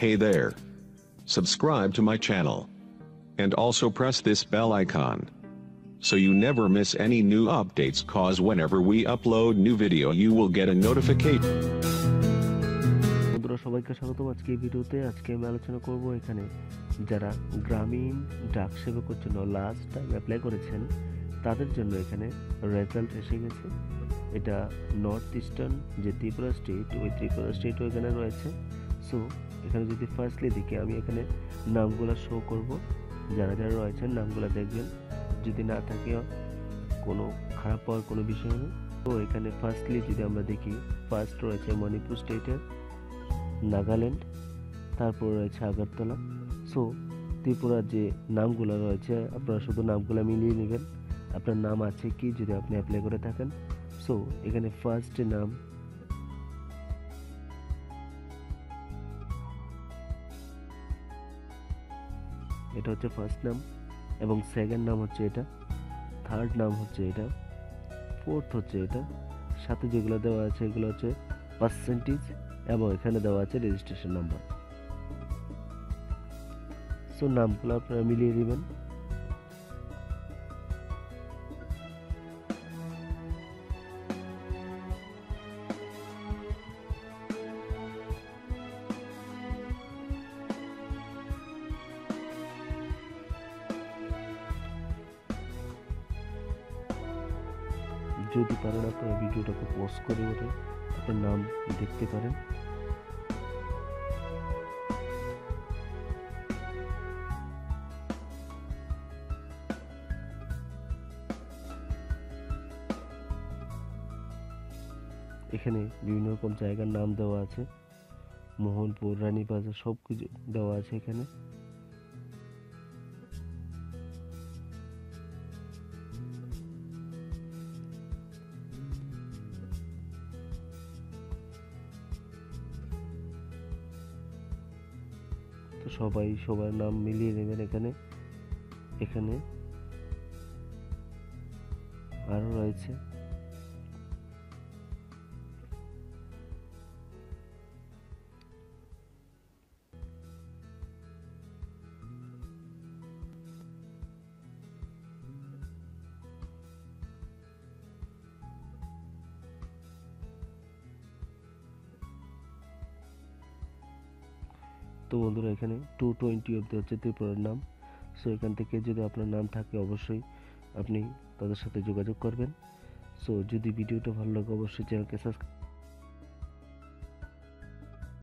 Hey there. Subscribe to my channel. And also press this bell icon. So you never miss any new updates cause whenever we upload new video you will get a notification. বন্ধুরা সবাইকে স্বাগতম আজকে এই ভিডিওতে আজকে আমি আলোচনা করব এখানে যারা গ্রামীণ ডাক সেবকের জন্য লাস্ট টাইম অ্যাপ্লাই করেছেন তাদের জন্য এখানে রেজাল্ট এসে গেছে এটা নর্থ ইস্টার্ন যে ত্রিপুরা স্টেট ওই ত্রিপুরা স্টেটও এখানে রয়েছে সো, এখানে যদি ফার্স্টলি দেখি, আমি এখানে নামগুলো শো করব। যারা যারা রয়েছেন, নামগুলো দেখবেন। যদি না থাকে, কোনো খারাপ হওয়ার কোনো বিষয় নেই। তো এখানে ফার্স্টলি যদি আমরা দেখি ফার্স্ট রয়েছে মণিপুর স্টেটের নাগাল্যান্ড, তারপর রয়েছে আগরতলা। সো, ত্রিপুরার যে নামগুলো রয়েছে, আপনারা শুধু নামগুলো মিলিয়ে নেবেন। আপনার নাম আছে কি, যদি আপনি অ্যাপ্লাই করে থাকেন। সো, এখানে ফার্স্ট নাম এটা হচ্ছে ফার্স্ট নাম এবং সেকেন্ড নাম হচ্ছে এটা থার্ড নাম হচ্ছে এটা ফোর্থ হচ্ছে এটা, সাথে যেগুলো দেওয়া আছে এগুলো হচ্ছে পার্সেন্টেজ এবং এখানে দেওয়া আছে রেজিস্ট্রেশন নাম্বার সো নামগুলো আপনারা মিলিয়ে নেবেন। যদি পারেন আপনারা ভিডিওটাকে পোস্ট করে ওঠে আপনার নাম দেখতে পারেন। এখানে বিভিন্ন রকম জায়গার নাম দেওয়া আছে। মোহনপুর, রানীবাজার সব কিছু দেওয়া আছে এখানে। সবাই সবার নাম মিলিয়ে নেবেন এখানে। এখানে আরও রয়েছে। তো বন্ধুরা এখানে টু টোয়েন্টি অব্দি হচ্ছে ত্রিপুরার নাম। সো এখান থেকে যদি আপনার নাম থাকে অবশ্যই আপনি তাদের সাথে যোগাযোগ করবেন। সো যদি ভিডিওটা ভালো লাগে অবশ্যই চ্যানেলকে সাবস্ক্রাইব